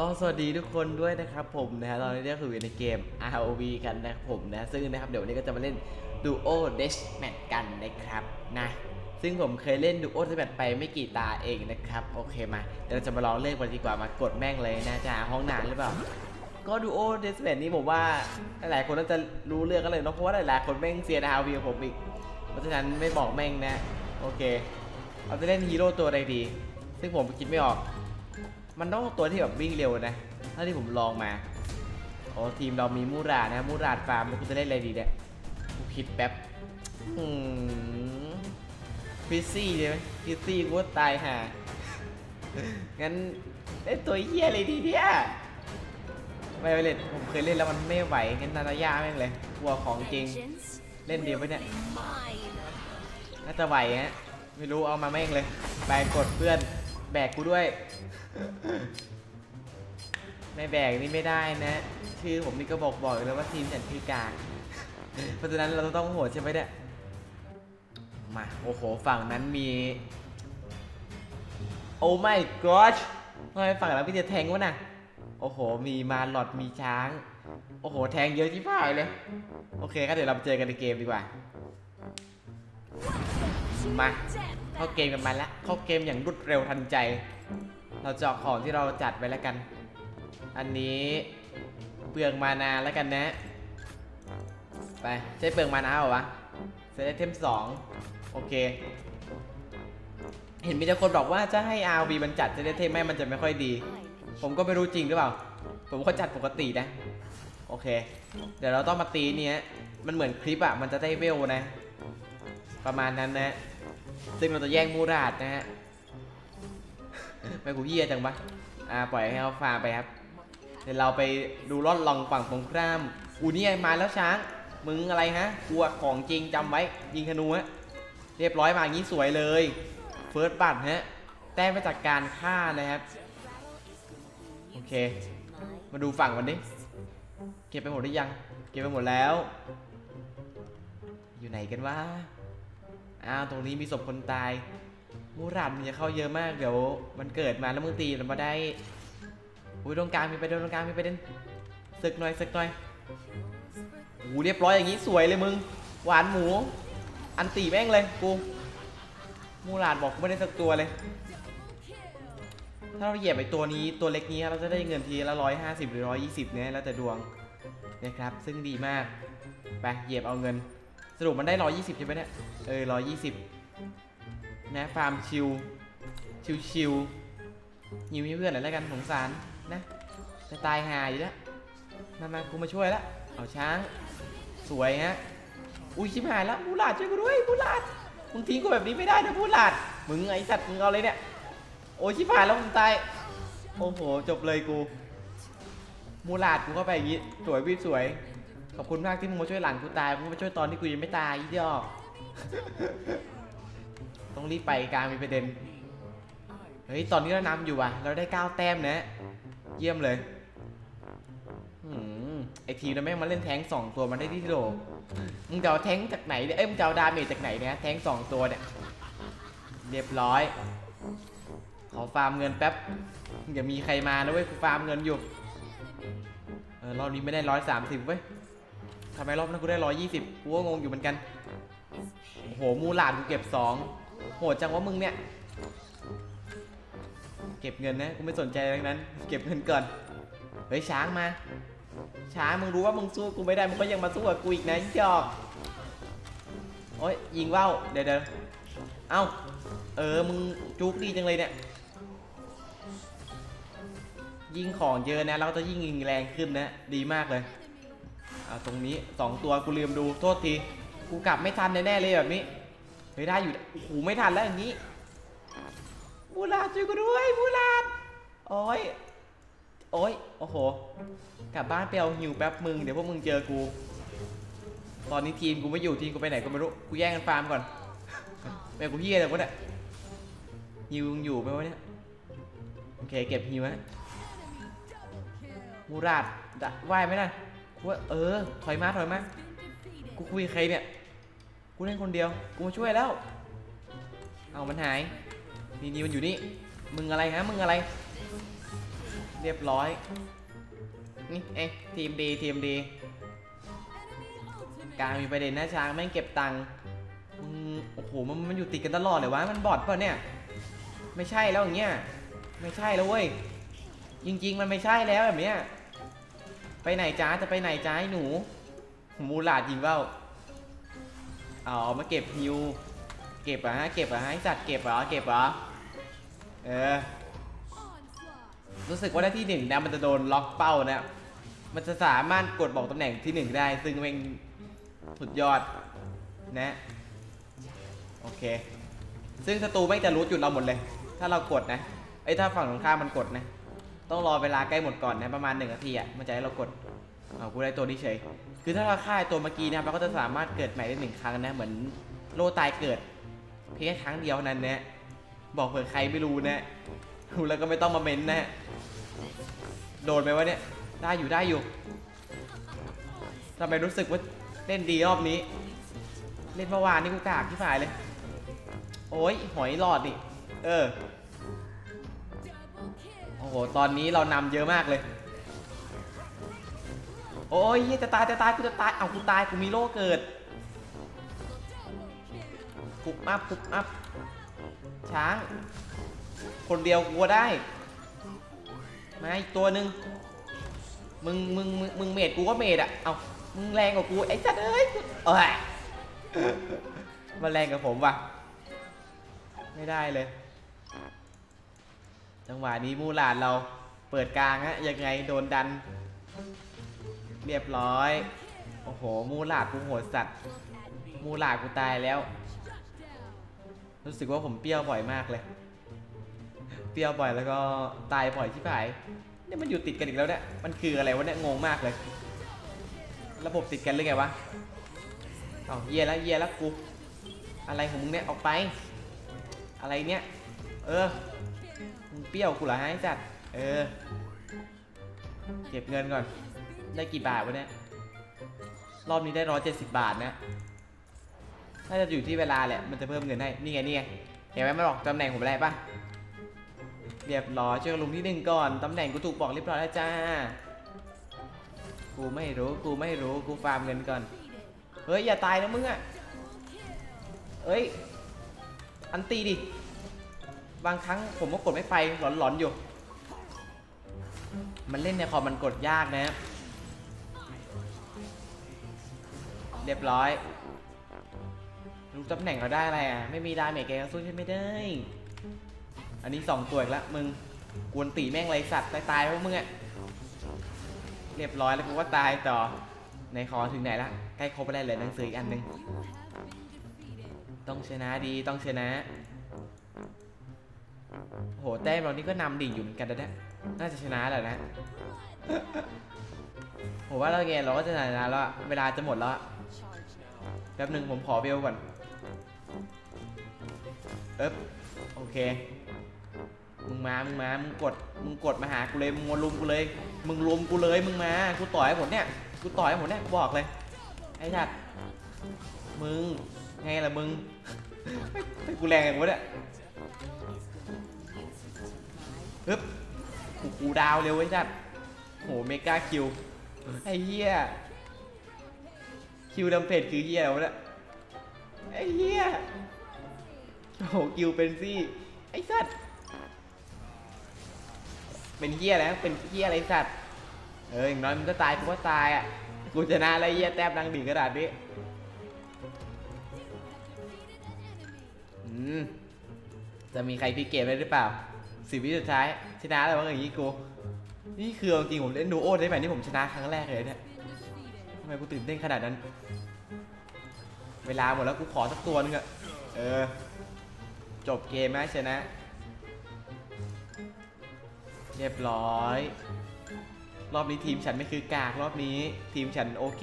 ก็สวัสดีทุกคนด้วยนะครับผมนะฮะตอนนี้ก็คืออยู่ในเกม ROV กันนะครับผมนะซึ่งนะครับเดี๋ยววันนี้ก็จะมาเล่น Duo Death Match กันนะครับนะซึ่งผมเคยเล่น Duo Death Match ไปไม่กี่ตาเองนะครับโอเคมาเดี๋ยวเราจะมาลองเล่นกันดีกว่ามากดแม่งเลยนะจะหาห้องนานหรือเปล่าก็ Duo Death Match นี้ผมว่าหลายๆคนน่าจะรู้เรื่องกันเลยเนาะเพราะว่าหลายๆคนแม่งเซียน ROV ผมอีกเพราะฉะนั้นไม่บอกแม่งนะโอเคเราจะเล่นฮีโร่ตัวใดดี ซึ่งผมคิดไม่ออก มันต้องตัวที่แบบวิ่งเร็วนะเท่าที่ผมลองมาโอ้ทีมเรามีมูรานะมูราดฟาร์มแล้วกูจะเล่นอะไรดีเนี่ยกูคิดแป๊บอืมฟิซซี่ใช่ไหมฟิซซี่กูตายห่างั้นเล่นตัวเหี้ยอะไรดีเนี่ยไม่เล่นผมเคยเล่นแล้วมันไม่ไหวงั้นนาตายาแม่งเลยกลัวของจริง เล่นเดียวไปเนี่ยน่าจะไหวฮะไม่รู้เอามาแม่งเลยแบกกดเพื่อน แบกกูด้วย ไม่แบกนี่ไม่ได้นะ ชื่อผมนี่ก็บอกบอกอยู่แล้วว่าทีมฉันคือกลางเพราะฉะนั้นเราต้องโหดใช่ไหมเนี่ย มา โอ้โห ฝั่งนั้นมี โอ้ my god ทำไมฝั่งเราพี่จะแทงวะน่ะ โอ้โห มีมาหลอดมีช้าง โอ้โห แทงเยอะที่พ่ายเลย โอเคก็เดี๋ยวเราไปเจอกันในเกมดีกว่า มาเข้าเกมกันมาแล้วเข้าเกมอย่างรวดเร็วทันใจ เราเจาะของที่เราจัดไว้แล้วกัน อันนี้เปลืองมานาแล้วกันนะ ไปใช้เปลืองมานาเหรอวะเซตเทมสองโอเค เห็นมีแต่คนบอกว่าจะให้ RV มันจัดเซตไอเทมแม่มันจะไม่ค่อยดี ผมก็ไม่รู้จริงหรือเปล่า ผมก็จัดปกตินะ โอเค เดี๋ยวเราต้องมาตีเนี้ยมันเหมือนคลิปอะมันจะได้เวลนะ ประมาณนั้นนะ ซึ่งเราจะแย่งมูราดนะฮะไม่กูเยี่ยจังปะอ่าปล่อยให้เขาฟาร์ไปครับเดี๋ยวเราไปดูลอดลองฝั่งตรงข้ามอูนี่มาแล้วช้าง มึงอะไรฮะกลัวของจริงจำไว้ ยิงธนูฮะเรียบร้อยมาอย่างนี้สวยเลยเฟิร์สบัตฮะแต้มมาจากการฆ่านะครับโอเค มาดูฝั่งมันดิเก็บไปหมดหรือยัง เก็บไปหมดแล้ว อยู่ไหนกันวะ อ้าวตรงนี้มีศพคนตาย มูรัดมันจะเข้าเยอะมากเดี๋ยวมันเกิดมาแล้วมึงตีมันมาได้อุ้ยตรงกลางมีไปเด็นตรงกลางมีไปเด็นศึกหน่อยศึกหน่อยโอ้โหเรียบร้อยอย่างนี้สวยเลยมึง หวานหมู อันตีแม่งเลยกูมูราดบอกกูไม่ได้สักตัวเลย ถ้าเราเหยียบไอตัวนี้ตัวเล็กนี้เราจะได้เงินทีละร้อยห้าสิบหรือร้อยยี่สิบเนี่ยแล้วแต่ดวงนะครับซึ่งดีมากไปเหยียบเอาเงิน สรุปมันได้ร้อยยี่สิบใช่ไหมเนี่ย เออร้อยยี่สิบนะ ฟาร์มชิว ชิวชิวยิวให้เพื่อนหน่อยแล้วกันสงสารนะจะตายหาอยู่แล้วมามากูมาช่วยแล้วเอาช้าง สวยฮะ อุ้ยชิบหายแล้วมูลาดช่วยกูด้วยมูลาดมึงทิ้งกูแบบนี้ไม่ได้นะมูลาดมึงไอสัตว์มึงเอาเลยเนี่ย โอ้ยชิบหายแล้วมึงตาย โอ้โห จบเลยกูมูลาดกูเข้าไปอย่างงี้ สวยวิบสวย ขอบคุณมากที่มึงมาช่วยหลังกูตายมึงมาช่วยตอนที่กูยังไม่ตายอีดอกต้องรีบไปกลางมีประเด็น เฮ้ย ตอนนี้เรานำอยู่อะ เราได้ 9 แต้มนะ เยี่ยมเลยอืมไอทีมนั้นแม่งมาเล่นแท้งสองตัวมันได้ที่โลมึงจะเอาแท้งจากไหนเนี่ยเอ้ยมึงจะเอาดาเมจจากไหนเนี่ยแท้งสองตัวเนี่ย เรียบร้อย ขอฟาร์มเงินแป๊บอย่ามีใครมานะเว้ยกูฟาร์มเงินอยู่ เออรอบนี้ไม่ได้ร้อยสามสิบเว้ย ทำไมรอบนั้นกูได้ร้อยยี่สิบกูก็งงอยู่เหมือนกัน โอ้โห มูหลาดกูเก็บสองโหดจังว่ามึงเนี่ย เก็บเงินนะ กูไม่สนใจทั้งนั้น เก็บเงินก่อน เฮ้ย ช้างมา ช้างมึงรู้ว่ามึงสู้กูไม่ได้ มึงก็ยังมาสู้กับกูอีกนะยี่จอก โอ้ย ยิงว่าวเดี๋ยวเดี๋ยวเอ้า เออ มึงจุกดีจังเลยเนี่ย ยิงของเยอะนะ เราก็จะยิ่งยิงแรงขึ้นนะ ดีมากเลย เอาตรงนี้สองตัวกูลืมดูโทษที กูกลับไม่ทันแน่ๆเลยแบบนี้เฮ้ยได้อยู่โอ้โหไม่ทันแล้วอย่างนี้มูลาดช่วยกูด้วยมูลาดโอ้ยโอ้ยโอ้โห กลับบ้านไปเอาหิวแป๊บมึงเดี๋ยวพวกมึงเจอกู ตอนนี้ทีมกูไม่อยู่ทีมกูไปไหนก็ไม่รู้กูแย่งกันฟาร์มก่อนแม่กูเฮียเลยวะเนี่ยฮิวยังอยู่ไหมวะเนี่ยโอเคเก็บฮิวฮะมูราดดะไหวไหมนะ กูว่าเออ ถอยมาถอยมากูคุยใครเนี่ย กูเล่นคนเดียว กูมาช่วยแล้ว เอามันหาย นี่นี่มันอยู่นี่ มึงอะไรฮะ มึงอะไร เรียบร้อย นี่เอ๊ะทีมดีทีมดีกลางมีประเด็นนะช้างแม่งเก็บตังค์อืมโอ้โห มันมันอยู่ติดกันตลอดเลยวะ มันบอดเปล่าเนี่ย ไม่ใช่แล้วอย่างเงี้ย ไม่ใช่แล้วเว้ย จริง ๆ มันไม่ใช่แล้วแบบเนี้ย ไปไหนจ้าจะไปไหนจ้าไอ้หนู มูหลาดยิงเปล่าเอามาเก็บฮิว เก็บอะฮะเก็บอะฮะไอ้สัตว์เก็บเหรอเก็บเหรอเออรู้สึกว่าถ้ที่หนึ่งนะมันจะโดนล็อกเป้านะมันจะสามารถกดบอกตำแหน่งที่หนึ่งได้ ซึ่งเป็นสุดยอดนะโอเค ซึ่งศัตรูไม่จะรู้จุดเราหมดเลย ถ้าเรากดนะไอ้ถ้าฝั่งตรงข้ามมันกดนะ ต้องรอเวลาใกล้หมดก่อนนะประมาณหนึ่งนาทีอะมันจะให้เรากดเอากูได้ตัวนี้เฉยคือถ้าเราฆ่าตัวเมื่อกี้นะเราก็จะสามารถเกิดใหม่ได้หนึ่งครั้งนะเหมือนโลตายเกิด เพียงแค่ครั้งเดียวนั้นนะบอกเผื่อใครไม่รู้นะรู้แล้วก็ไม่ต้องมาเม้นนะโดนไหมวะเนี่ยได้อยู่ได้อยู่ทำไมรู้สึกว่าเล่นดีรอบนี้ เล่นเมื่อวานนี่กูกากที่ฝ่ายเลย โอ้ยหอยหลอดนี่ เออ อ้โห ตอนนี้เรานำเยอะมากเลย โอ้ยเหี้ยจะตายจะตายกูจะตาย เอากูตายกูมีโรคเกิดปุบอัพปุบอัพช้าง คนเดียวกลัวได้ มาอีกตัวหนึ่งมึงมึงมึงมึงเมดกูก็เมดอะ เอามึงแรงกว่ากูไอ้สัตว์เอ้ยเอ้ยมาแรงกับผมว่ะ ไม่ได้เลย จังหวะนี้มูหลานเราเปิดกลางฮะยังไงโดนดัน เรียบร้อย โอ้โห มูหลาดกูโหดสัตว์ มูหลาดกูตายแล้ว รู้สึกว่าผมเปรี้ยวบ่อยมากเลย เปรี้ยวบ่อยแล้วก็ตายบ่อยที่ผายเนี่ยมันอยู่ติดกันอีกแล้วเนี่ย มันคืออะไรวะเนี่ยงงมากเลย ระบบติดกันหรือไงวะเอาเยียแล้วเยียแล้วกู อะไรของมึงเนี่ยออกไป อะไรเนี่ย เออ เปรี้ยวกูเหรอฮะไอ้จัดเออ เก็บเงินก่อน ได้กี่บาทวะเนี่ย รอบนี้ได้ร้อยเจ็ดสิบบาทนะ น่าจะอยู่ที่เวลาแหละ มันจะเพิ่มเงินให้ นี่ไง นี่ไง เห็นไหมมันบอกตำแหน่งผมอะไรปะเรียบร้อยช่วยลุมที่หนึ่งก่อน ตำแหน่งกูถูกบอกเรียบร้อยแล้วจ้า กูไม่รู้ กูไม่รู้ กูฟาร์มเงินก่อน เฮ้ย อย่าตายนะมึงอะเอ้ย อันตีดิ บางครั้งผมก็กดไม่ไปหลอนๆอยู่ มันเล่นในคอมมันกดยากนะ เรียบร้อย รู้ตำแหน่งเราได้อะไรอะ ไม่มีดาเมจแกก็สู้ใช่ไม่ได้ อันนี้สองตัวอีกล้วมึงกวนตีแม่งไรสัตว์ ตายๆพวกมึงอะ เรียบร้อยแล้วกูก็ตายต่อ ในคอถึงไหนละใกล้ครบไปได้เลยหนังสืออีกอันหนึ่งต้องชนะดีต้องชนะ โหแต้มเรานี่ก็นำดิ่งอยู่เหมือนกันนะเนี่ยน่าจะชนะแหละนะผมว่าเราเกมเราก็จะชนะแล้วเวลาจะหมดแล้วแป๊บหนึ่งผมขอเบลก่อนเอ๊บโอเค มึงมา มึงมา มึงกด มึงกดมาหากูเลย มึงมาลุมกูเลย มึงลุมกูเลย มึงมา กูต่อยให้หมเนี่ย กูต่อยให้หมเนี่ย กูบอกเลย ไอ้ชัดมึง ไงล่ะมึง กูแรงอย่างวะเนี่ย ฮึบกูกูดาวเร็วไอ้ชัดโหเมกาคิว ไอ้เหี้ย คิวดัมเพจคือเหี้ยวะเนี่ยไอ้เหี้ยโอ้โหคิวเป็นซี่ ไอ้สัตว์ เป็นเหี้ยแล้ว เป็นเหี้ยอะไรสัตว์ เอออย่างน้อยมึงก็ตายกูก็ตายอะ กูชนะอะไรเหี้ยแต้มดังดิ่งกระดาษนี้จะมีใครพลิกเกมได้หรือเปล่า สิบวิสุดท้ายชนะแล้วว่าอย่างนี้กูนี่คือจริงผมเล่นดูโอได้แบบนี้ผมชนะครั้งแรกเลยเนี่ยทำไมกูตื่นเต้นขนาดนั้น เวลาหมดแล้วกูขอสักตัวนึงอะเออ จบเกมไหมชนะ เรียบร้อย รอบนี้ทีมฉันไม่คือกากรอบนี้ ทีมฉันโอเค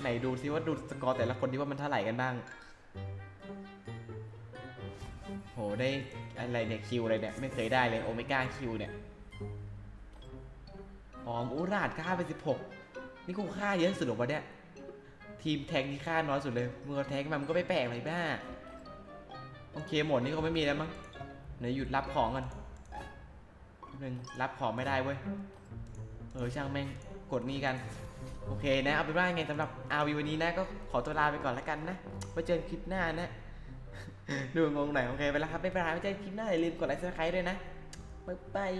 ไหนดูซิว่าดูสกอร์แต่ละคนที่ว่ามันเท่าไหร่กันบ้าง ได้อะไรเนี่ยคิวอะไรเนี่ยไม่เคยได้เลยโอเมก้าคิวเนี่ยอ๋อมอุราดฆ่าไป16นี่กูฆ่าเยอะสุดหรอวะเนี่ยทีมแทงที่ฆ่าน้อยสุดเลยมือแทงมันก็ไม่แปลกเลยบ้าโอเคหมดนี่ก็ไม่มีแล้วมั้งเดี๋ยวหยุดรับของกันหนึ่งรับของไม่ได้เว้ยเออช่างแม่งกดนี่กัน โอเคนะ เอาเป็นว่าไงสำหรับอาวีวันนี้นะ ก็ขอตัวลาไปก่อนแล้วกันนะไว้เจอกันคลิปหน้านะ ดูงงหน่อยโอเคไปแล้วครับไม่เป็นไรไม่ใจอกันคลิปหน้าอย่าลืมกดไลค์ซับสไครต์ด้วยนะบ๊ายบาย